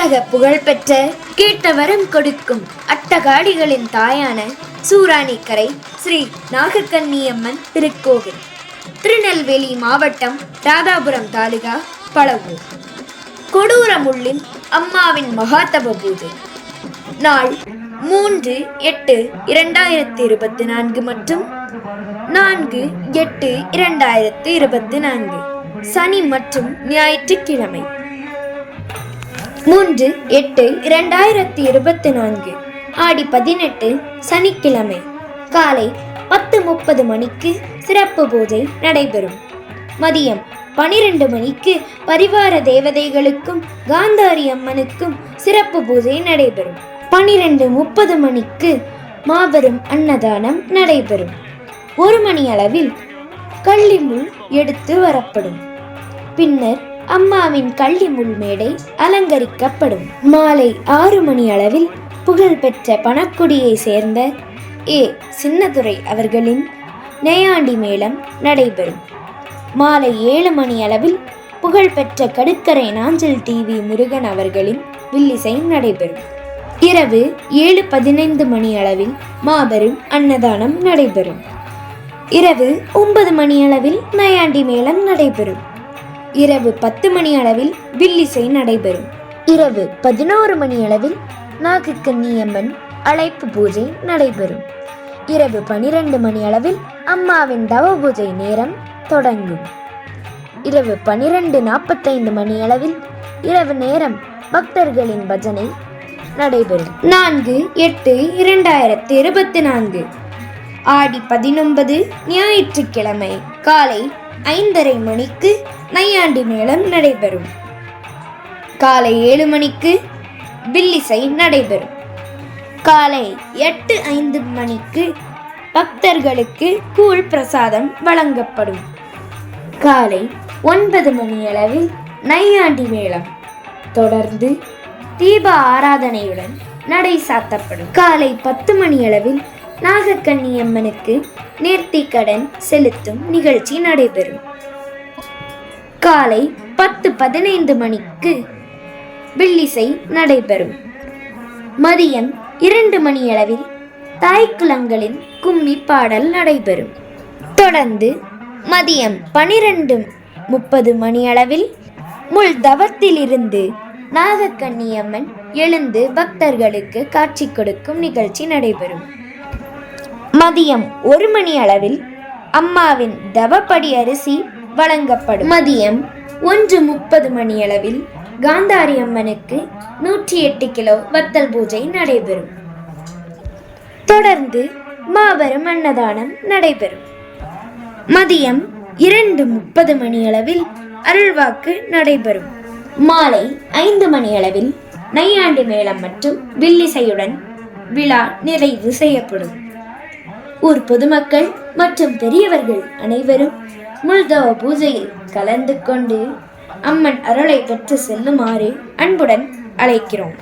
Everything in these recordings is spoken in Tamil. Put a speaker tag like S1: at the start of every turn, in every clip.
S1: உலக புகழ்பெற்ற கேட்ட வரம் கொடுக்கும் அட்டகாடிகளின் தாயான சூராணிக்கரை ஸ்ரீ நாகக்கன்னியம்மன் திருக்கோவில் திருநெல்வேலி மாவட்டம் ராதாபுரம் தாலுகா பழவூர். கொடூரமுள்ளின் அம்மாவின் மகாதவ பூஜை நாள் மூன்று எட்டு இரண்டாயிரத்தி இருபத்தி நான்கு மற்றும் நான்கு எட்டு இரண்டாயிரத்தி இருபத்தி நான்கு. சனி மற்றும் ஞாயிற்றுக்கிழமை. மூன்று எட்டு இரண்டாயிரத்தி இருபத்தி நான்கு. ஆடி பதினெட்டு சனிக்கிழமை. காலை பத்து முப்பது மணிக்கு சிறப்பு பூஜை நடைபெறும். மதியம் பனிரெண்டு மணிக்கு பரிவார தேவதைகளுக்கும் காந்தாரி அம்மனுக்கும் சிறப்பு பூஜை நடைபெறும். பனிரெண்டு முப்பது மணிக்கு மாபெரும் அன்னதானம் நடைபெறும். ஒரு மணி அளவில் கள்ளிமுள் எடுத்து வரப்படும். பின்னர் அம்மாவின் கள்ளி மேடை அலங்கரிக்கப்படும். மாலை ஆறு மணி அளவில் புகழ்பெற்ற பணக்குடியை சேர்ந்த ஏ. சின்னதுரை அவர்களின் நெயாண்டி மேளம் நடைபெறும். மாலை ஏழு மணி அளவில் புகழ்பெற்ற கடுக்கரை நாஞ்சல் டிவி முருகன் அவர்களின் வில்லிசை நடைபெறும். இரவு ஏழு பதினைந்து மணி அளவில் மாபெரும் அன்னதானம் நடைபெறும். இரவு ஒன்பது மணி அளவில் நயாண்டி மேளம் நடைபெறும். இரவு பத்து மணி அளவில் வில்லிசை நடைபெறும். இரவு பதினோரு மணி அளவில் நாகக்கன்னியம்மன் அழைப்பு பூஜை நடைபெறும். இரவு பனிரெண்டு மணி அளவில் அம்மாவின் தவ பூஜை நேரம் தொடங்கும். இரவு பனிரெண்டு நாற்பத்தைந்து மணி அளவில் இரவு நேரம் பக்தர்களின் பஜனை நடைபெறும். நான்கு எட்டு இரண்டாயிரத்தி இருபத்தி நான்கு. ஆடி பதினொன்பது ஞாயிற்றுக்கிழமை காலை ஐந்தரை மணிக்கு நையாண்டி மேளம் நடைபெறும். காலை ஏழு மணிக்கு வில்லிசை நடைபெறும். காலை எட்டு ஐந்து மணிக்கு பக்தர்களுக்கு கூழ் பிரசாதம் வழங்கப்படும். காலை ஒன்பது மணியளவில் நையாண்டி மேளம் தொடர்ந்து தீப ஆராதனையுடன் நடை சாத்தப்படும். காலை பத்து மணியளவில் நாகக்கன்னியம்மனுக்கு நேர்த்திக்கடன் செலுத்தும் நிகழ்ச்சி நடைபெறும். காலை பத்து பதினைந்து மணிக்கு வில்லிசை நடைபெறும். மதியம் இரண்டு மணியளவில் தாய்க்குளங்களின் கும்மி பாடல் நடைபெறும். தொடர்ந்து மதியம் பனிரெண்டு முப்பது மணியளவில் முள் தவத்திலிருந்து நாகக்கன்னியம்மன் எழுந்து பக்தர்களுக்கு காட்சி கொடுக்கும் நிகழ்ச்சி நடைபெறும். மதியம் ஒரு மணி அளவில் அம்மாவின் தவப்படி அரிசி வழங்கப்படும். மதியம் ஒன்று முப்பது மணி அளவில் காந்தாரி அம்மனுக்கு நூற்றி எட்டு கிலோ வத்தல் பூஜை நடைபெறும். தொடர்ந்து மாபெரும் அன்னதானம் நடைபெறும். மதியம் இரண்டு முப்பது மணியளவில் அருள்வாக்கு நடைபெறும். மாலை ஐந்து மணியளவில் நையாண்டி மேளம் மற்றும் வில்லிசையுடன் விழா நிறைவு செய்யப்படும். ஊர் பொதுமக்கள் மற்றும் பெரியவர்கள் அனைவரும் முல்தவ பூஜையில் கலந்து கொண்டு அம்மன் அருளை பெற்று செல்லுமாறு அன்புடன் அழைக்கிறோம்.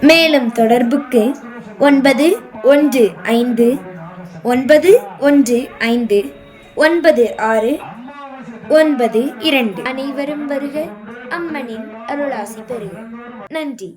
S1: மேலும் தொடர்புக்கு ஒன்பது ஒன்று ஐந்து ஒன்பது ஒன்று ஐந்து ஒன்பது ஆறு ஒன்பது இரண்டு. அனைவரும் வருக அம்மனின் அருளாசி பெறுக. நன்றி.